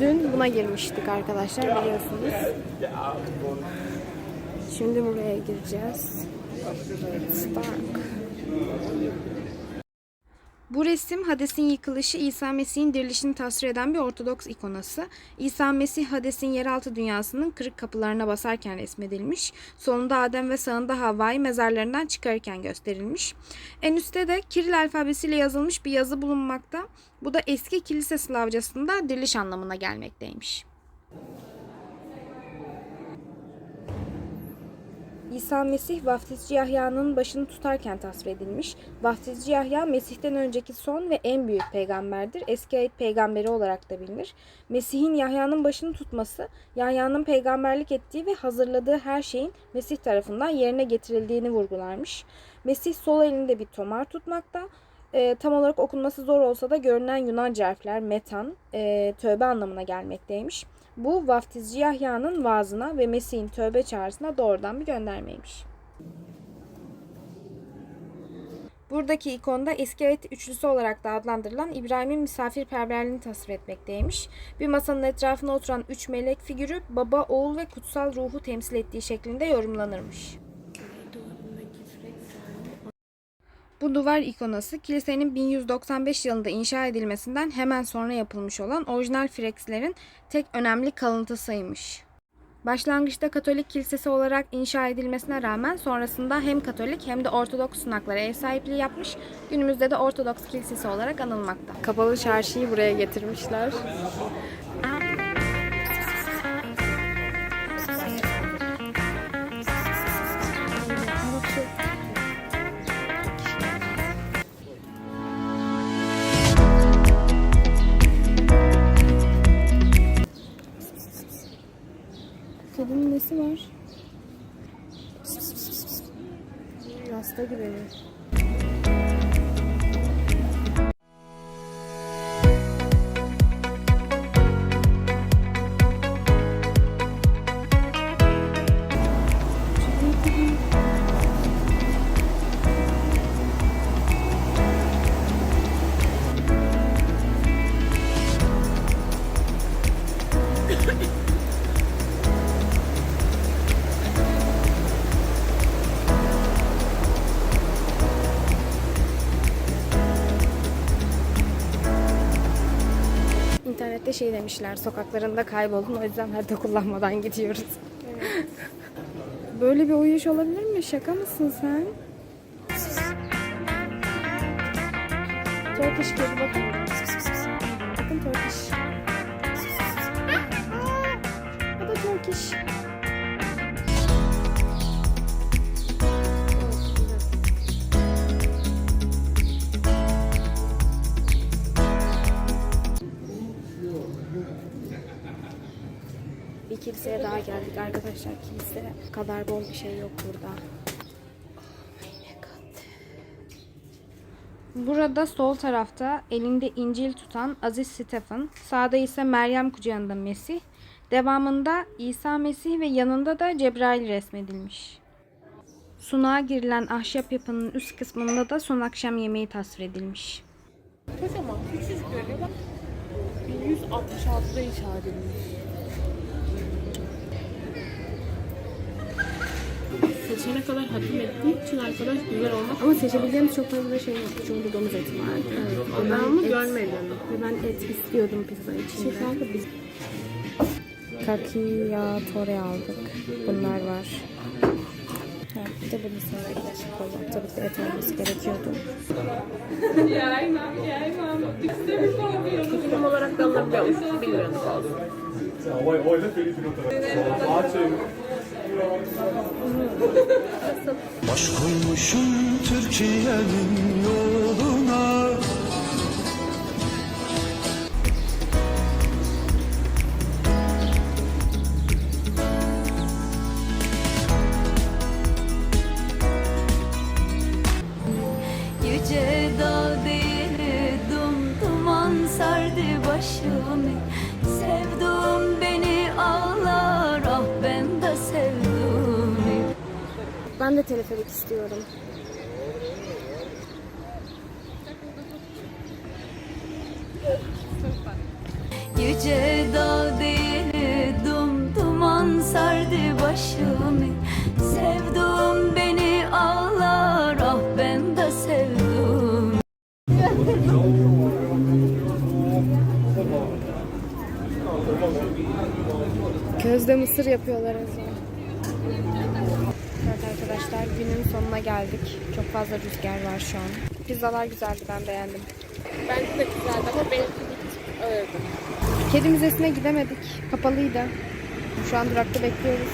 Dün buna girmiştik arkadaşlar biliyorsunuz. Şimdi buraya gireceğiz. Stark. Bu resim Hades'in yıkılışı İsa Mesih'in dirilişini tasvir eden bir Ortodoks ikonası. İsa Mesih Hades'in yeraltı dünyasının kırık kapılarına basarken resmedilmiş. Solunda Adem ve sağında Havva'yı mezarlarından çıkarırken gösterilmiş. En üstte de Kiril alfabesiyle yazılmış bir yazı bulunmakta. Bu da eski kilise Slavcasında diriliş anlamına gelmekteymiş. İsa Mesih vaftizci Yahya'nın başını tutarken tasvir edilmiş. Vaftizci Yahya Mesih'ten önceki son ve en büyük peygamberdir. Eski ayet peygamberi olarak da bilinir. Mesih'in Yahya'nın başını tutması, Yahya'nın peygamberlik ettiği ve hazırladığı her şeyin Mesih tarafından yerine getirildiğini vurgularmış. Mesih sol elinde bir tomar tutmakta. Ee, tam olarak okunması zor olsa da görünen Yunanca harfler metan, e, tövbe anlamına gelmekteymiş. Bu vaftizci Yahya'nın vaazına ve Mesih'in tövbe çağrısına doğrudan bir göndermeymiş. Buradaki ikonda eski ayet üçlüsü olarak da adlandırılan İbrahim'in misafirperverliğini tasvir etmekteymiş. Bir masanın etrafına oturan üç melek figürü baba, oğul ve kutsal ruhu temsil ettiği şeklinde yorumlanırmış. Bu duvar ikonası kilisenin 1195 yılında inşa edilmesinden hemen sonra yapılmış olan orijinal frekslerin tek önemli kalıntısıymış. Başlangıçta Katolik kilisesi olarak inşa edilmesine rağmen sonrasında hem Katolik hem de Ortodoks sunaklara ev sahipliği yapmış. Günümüzde de Ortodoks kilisesi olarak anılmakta. Kapalı çarşıyı buraya getirmişler. Var? Hasta gibi İnternette şey demişler, sokaklarında kaybolun o yüzden harita kullanmadan gidiyoruz. Böyle bir uyuş olabilir mi? Şaka mısın sen? Turkish kedi bakın. Bakın Turkish. O da Turkish. Kiliseye daha geldik arkadaşlar. Kilise kadar bol bir şey yok burada. Burada sol tarafta elinde İncil tutan Aziz Stephen, sağda ise Meryem kucağında Mesih, devamında İsa Mesih ve yanında da Cebrail resmedilmiş. Sunağa girilen ahşap yapının üst kısmında da son akşam yemeği tasvir edilmiş. Kocaman küçücük böyle bak. 1166'da inşa edilmiş. Seçene kadar hakim ettiği için arkadaş güzel olmak. Ama seçebileceğimiz çok fazla şey yok. Çoğunda domuz eti vardı. Evet. Ben onu görmedim. Ve ben et istiyordum pizza içinde. Şey kanka biz Kakiyatore aldık. Bunlar var. Bir de bunun sonra ekmek koydum. Tabii ki de et olması gerekiyordu. tutum olarak da te la pace? Baş koymuşum Türkiye'nin yoluna Ben de teleferik istiyorum. Gece dağ değil dum duman sardı başımı. Sevdum beni ağlar ah ben de sevdum. Közde mısır yapıyorlar az arkadaşlar günün sonuna geldik. Çok fazla rüzgar var şu an. Pizzalar güzeldi ben beğendim. Bence de güzeldi ama benimki bir tık ağırdı. Kedi müzesine gidemedik. Kapalıydı. Şu an durakta bekliyoruz.